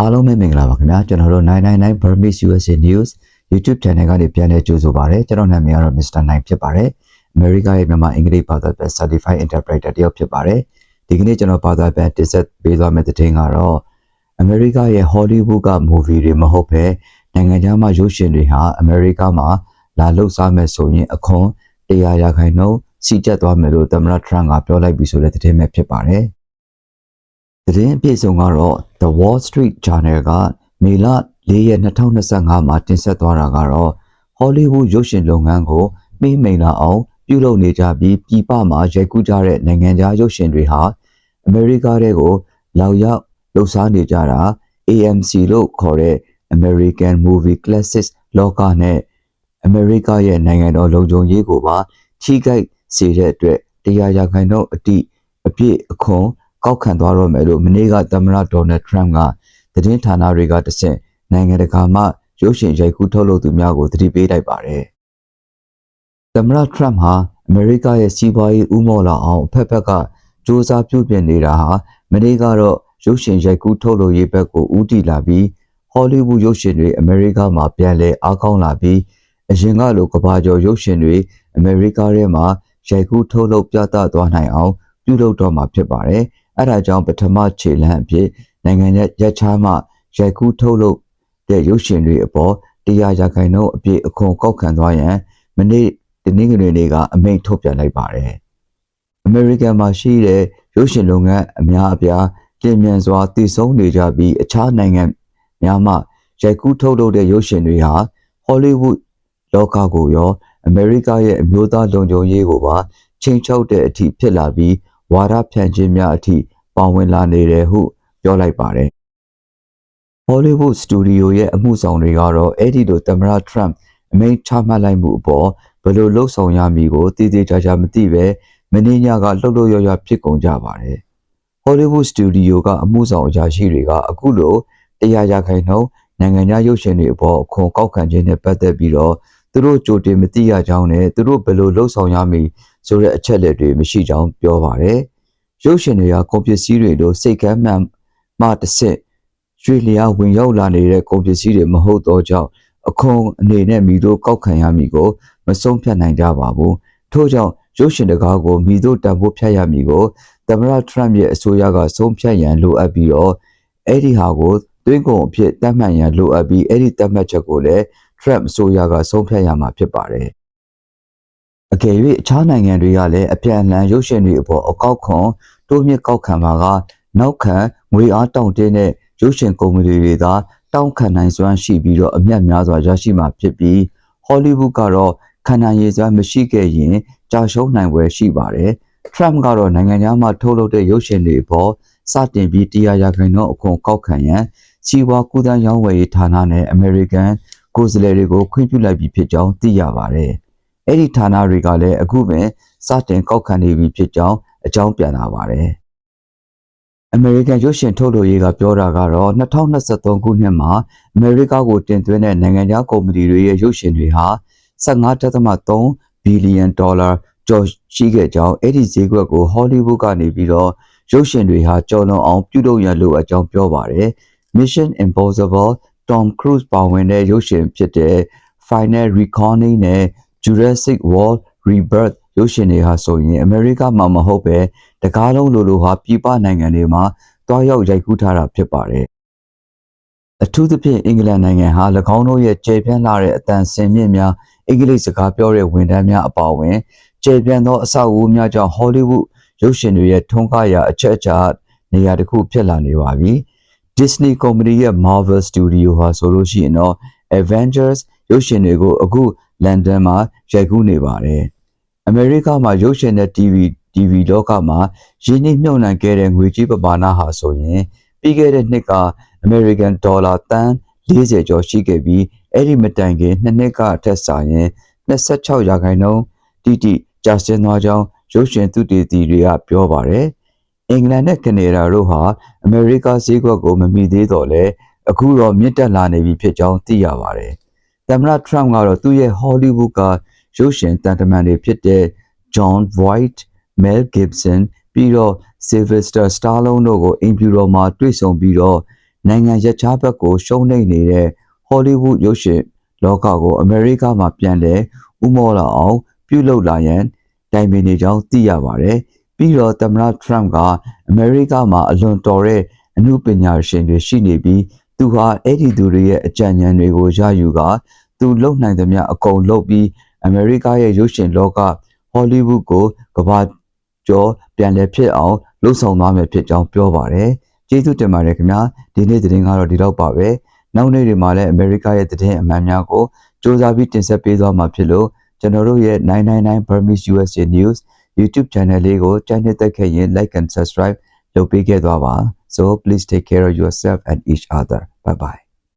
အားလုံးပဲမင်္ဂလာပါခင်ဗျာကျွန်တော်တို့999 Burmese USA News YouTube channel ကနေပြန်လည်ကြိုဆိုပါရစေကျွန်တော်နာမည်ကတော့ Mr. 9ဖြစ်ပါတယ်အမေရိကရဲ့မြန်မာအင်္ဂလိပ်ဘာသာပြန် Certified Interpreter တယောက်ဖြစ်ပါတယ်ဒီကနေ့ကျွန်တော်ဘာသာပြန်တင်ဆက်ပေးသွားမယ့်သတင်းကတော့အမေရိကရဲ့ Hollywood က movie တွေမဟုတ်ဘဲနိုင်ငံခြားမှာရုပ်ရှင်တွေဟာအမေရိကမှာလာလှုပ်ရှားမဲ့ဆိုရင်အခွန်100ရာခိုင်နှုန်းစီကျက်သွားမယ်လို့သမ္မတ Trump ကပြောလိုက်ပြီဆိုတဲ့သတင်းပဲဖြစ်ပါတယ် သတင်းအပြည့်စုံကတော့ The Wall Street Journal ကမေလ၄ရက်2025မှာတင်ဆက်သွားတာကတော့ Hollywood ရုပ်ရှင်လုပ်ငန်းကိုမိမိန်လာအောင် ပြုလုပ်နေကြပြီးပြည်ပမှာရိုက်ကူးကြတဲ့နိုင်ငံခြားရုပ်ရှင်တွေဟာအမေရိကတဲကိုလောက်ရောက်လှုပ်ရှားနေကြတာ AMC လို့ခေါ်တဲ့ American Movie Classics လောကနဲ့အမေရိကရဲ့နိုင်ငံတော်လုံခြုံရေးကိုပါထိခိုက်စေတဲ့အတွက်တရားရာခိုင်နှုန်းအတိအပြည့်အခွန် ကောက်ခံသွားတော့မယ်လို့မနေ့ကသမ္မတဒေါ်နယ်ထရန့်ကသတင်းဌာနတွေကတဆင့်နိုင်ငံတကာမှရုပ်ရှင်ရိုက်ကူးထုတ်လုပ်သူများကိုသတိပေးလိုက်ပါတယ်။သမ္မတထရန့်ဟာအမေရိကရဲ့စီးပွားရေးဥမော်လာအောင်အဖက်ဖက်ကစ조사ပြုပြင်နေတာဟာမနေ့ကတော့ရုပ်ရှင်ရိုက်ကူးထုတ်လုပ်ရေးဘက်ကိုဦးတည်လာပြီးဟောလိဝုဒ်ရုပ်ရှင်တွေအမေရိကမှာပြန်လည်အားကောင်းလာပြီးအရင်ကလိုကဘာကျော်ရုပ်ရှင်တွေအမေရိကထဲမှာရိုက်ကူးထုတ်လုပ်ပြသသွားနိုင်အောင်ပြုလုပ်တော့မှာဖြစ်ပါတယ်။ အဲ့ဒါကြောင့်ပထမခြေလှမ်းအဖြစ်နိုင်ငံရဲ့ရက်ချားမှရိုက်ကူးထုတ်လုပ်တဲ့ရုပ်ရှင်တွေအပေါ်တရားရာခိုင်နှုန်းအပြည့်အခွန်ကောက်ခံသွားရန်မနေ့တနင်္ဂနွေနေ့ကအမိန့်ထုတ်ပြန်လိုက်ပါတယ်။ American မှာရှိတဲ့ရုပ်ရှင်လုပ်ငန်းအများအပြားလျင်မြန်စွာတည်ဆုံနေကြပြီးအခြားနိုင်ငံများမှရိုက်ကူးထုတ်လုပ်တဲ့ရုပ်ရှင်တွေဟာ Hollywood လောကကိုရော အမေရိကရဲ့အမျိုးသားလုံခြုံရေးကိုပါချိန်ချောက်တဲ့အထိဖြစ်လာပြီး ဝါဒဖြန့်ခြင်းများအထိပါဝင်လာနေတယ်ဟုပြောလိုက်ပါတယ်။ Hollywood Studio ရဲ့အမှုဆောင်တွေကတော့အဲ့ဒီလိုသမ္မတ Trump အမိန့်ချမှတ်လိုက်မှုအပေါ်ဘယ်လိုလှုပ်ဆောင်ရမည်ကိုတည်တည်ကြကြမသိပဲမင်းညကလှုပ်လှုပ်ရွရွဖြစ်ကုန်ကြပါတယ်။ Hollywood Studio ကအမှုဆောင်အရာရှိတွေကအခုလိုတရားရခိုင်နှုန်းနိုင်ငံခြားရုပ်ရှင်တွေအပေါ်အခွန်ကောက်ခံခြင်းနဲ့ပတ်သက်ပြီးတော့သူတို့ကြိုတင်မသိရကြောင်းနဲ့သူတို့ဘယ်လိုလှုပ်ဆောင်ရမည် ဆိုတဲ့အချက်လက်တွေမရှိကြောင်းပြောပါတယ်။ရုပ်ရှင်တွေကကွန်ပစ္စည်းတွေလိုစိတ်ကမ်းမှန်မှတစ်ဆင့်ရွှေလျားဝင်ရောက်လာနေတဲ့ကွန်ပစ္စည်းတွေမဟုတ်တော့ကြောင့်အခွန်အနေနဲ့မိတို့ကောက်ခံရမည်ကိုမဆုံးဖြတ်နိုင်ကြပါဘူး။ထို့ကြောင့်ရုပ်ရှင်တကားကိုမိတို့တန်ဖိုးဖြတ်ရမည်ကိုသမ္မတထရမ့်ရဲ့အဆိုအရကဆုံးဖြတ်ရန်လိုအပ်ပြီးတော့အဲ့ဒီဟာကိုသွင်းကုန်အဖြစ်တတ်မှတ်ရန်လိုအပ်ပြီးအဲ့ဒီတတ်မှတ်ချက်ကိုလည်း Trump အစိုးရကဆုံးဖြတ်ရမှာဖြစ်ပါတယ်။ အကယ်၍အခြားနိုင်ငံတွေကလည်းအပြန်အလှန်ရုပ်ရှင်တွေအပေါ်အကောက်ခွန်တိုးမြင့်ကောက်ခံမှာကနောက်ခံငွေအားတောင့်တင်းတဲ့ရုပ်ရှင်ကုမ္ပဏီတွေသာတောင်းခံနိုင်စွမ်းရှိပြီးတော့အမျက်များစွာရရှိမှာဖြစ်ပြီးဟောလိဝုဒ်ကတော့ခံနိုင်ရည်စွမ်းမရှိခဲ့ရင်ကြာရှုံးနိုင်ွယ်ရှိပါတယ်။ Trump ကတော့နိုင်ငံသားမှထုတ်လုပ်တဲ့ရုပ်ရှင်တွေအပေါ်စတင်ပြီးတရားရခိုင်နှုန်းအခွန်ကောက်ခံရန်စီးပွားကူးသန်းရောင်းဝယ်ရေးဌာနနဲ့ American ကိုယ်စားလှယ်တွေကိုခွင့်ပြုလိုက်ပြီးဖြစ်ကြောင်းသိရပါတယ်။ အဲ့ဒီဌာနတွေကလည်းအခုပင်စတင်ကောက်ခံနေပြီဖြစ်ကြောင်းအကြောင်းပြန်လာပါတယ်။ American ရုပ်ရှင်ထုတ်လုပ်ရေးကပြောတာကတော့2023ခုနှစ်မှာအမေရိကကိုတင်သွင်းတဲ့နိုင်ငံခြားကုမ္ပဏီတွေရဲ့ရုပ်ရှင်တွေဟာ15.3ဘီလီယံဒေါ်လာကျော်ရှိခဲ့ကြောင်းအဲ့ဒီဈေးကွက်ကို Hollywood ကနေပြီးတော့ရုပ်ရှင်တွေဟာကျော်လွန်အောင်ပြုလုပ်ရလိုအပ်ကြောင်းပြောပါတယ်။ Mission Impossible Tom Cruise ပါဝင်တဲ့ရုပ်ရှင်ဖြစ်တဲ့ Final Reckoning နဲ့ Jurassic World Rebirth ရုပ်ရှင်တွေဟာဆိုရင်အမေရိကမှာမဟုတ်ပဲတကားလုံးလိုလိုဟာပြည်ပနိုင်ငံတွေမှာတွားရောက်ရိုက်ကူးထားတာဖြစ်ပါတယ်။အထူးသဖြင့်အင်္ဂလန်နိုင်ငံဟာ၎င်းတို့ရဲ့ကျေပြန့်လာတဲ့အတန်စင်မြင့်များအင်္ဂလိပ်စကားပြောတဲ့ဝန်ထမ်းများအပါအဝင်ကျေပြန့်သောအဆောက်အဦများကြောင့်ဟောလိဝုဒ်ရုပ်ရှင်တွေရဲ့ထုံးကားရာအချက်အချာနေရာတစ်ခုဖြစ်လာနေပါပြီ။ Disney ကုမ္ပဏီရဲ့ Marvel Studio ဟာဆိုလို့ရှိရင်တော့ Avengers ရုပ်ရှင်တွေကိုအခုလန်ဒန်မှာရိုက်ကူးနေပါတယ်။အမေရိကမှာရုပ်ရှင်နဲ့ TV TV လောကမှာရင်းနှီးမြှုပ်နှံခဲ့တဲ့ငွေကြီးပမာဏဟာဆိုရင်ပြီးခဲ့တဲ့နှစ်ကအမေရိကန်ဒေါ်လာတန်း40ကျော်ရှိခဲ့ပြီးအဲ့ဒီမတိုင်ခင်နှစ်နှစ်ကအထက်စာရင်26ရာခိုင်နှုန်းတိတိကျဆင်းသွားကြောင်းရုပ်ရှင်သူတေသီတွေကပြောပါတယ်။အင်္ဂလန်နဲ့ကနေဒါတို့ဟာအမေရိကဈေးကွက်ကိုမမီသေးတော့လဲ အခုတော့မြင့်တက်လာနေပြီဖြစ်ကြောင်းသိရပါတယ်။သမ္မတထရမ့်ကတော့သူ့ရဲ့ Hollywood ကရုပ်ရှင်တန်တမန်တွေဖြစ်တဲ့ John Voight, Mel Gibson ပြီးတော့ Sylvester Stallone တို့ကိုအင်ဖြူတော်မှာတွေ့ဆုံပြီးတော့နိုင်ငံရခြားဘက်ကိုရှုံးနိမ့်နေတဲ့ Hollywood ရုပ်ရှင်လောကကိုအမေရိကမှာပြန်လဲဥမောလာအောင်ပြုလုပ်လာရန်တိုင်ပင်နေကြောင်းသိရပါတယ်။ပြီးတော့သမ္မတ Trump ကအမေရိကမှာအလွန်တော်တဲ့အမှုပညာရှင်တွေရှိနေပြီး သူဟာအဲ့ဒီသူတွေရဲ့အကြံဉာဏ်တွေကိုရယူကသူလုပ်နိုင်သမျှအကုန်လုပ်ပြီးအမေရိကရဲ့ရုပ်ရှင်လောက Hollywood ကိုကမ္ဘာကျော်ပြန်လည်ဖြစ်အောင်လှုပ်ဆောင်သွားမယ်ဖြစ်ကြောင်းပြောပါတယ်။ကျေးဇူးတင်ပါတယ်ခင်ဗျာဒီနေ့သတင်းကတော့ဒီတော့ပါပဲ။နောက်နေ့တွေမှာလည်းအမေရိကရဲ့သတင်းအမှန်များကိုစ조사ပြီးတင်ဆက်ပေးသွားမှာဖြစ်လို့ကျွန်တော်တို့ရဲ့999 Burmese USA News YouTube channel လေးကိုကြိုက်နှစ်သက်ခဲ့ရင် like and subscribe လုပ်ပေးခဲ့သွားပါ so please take care of yourself and each other bye bye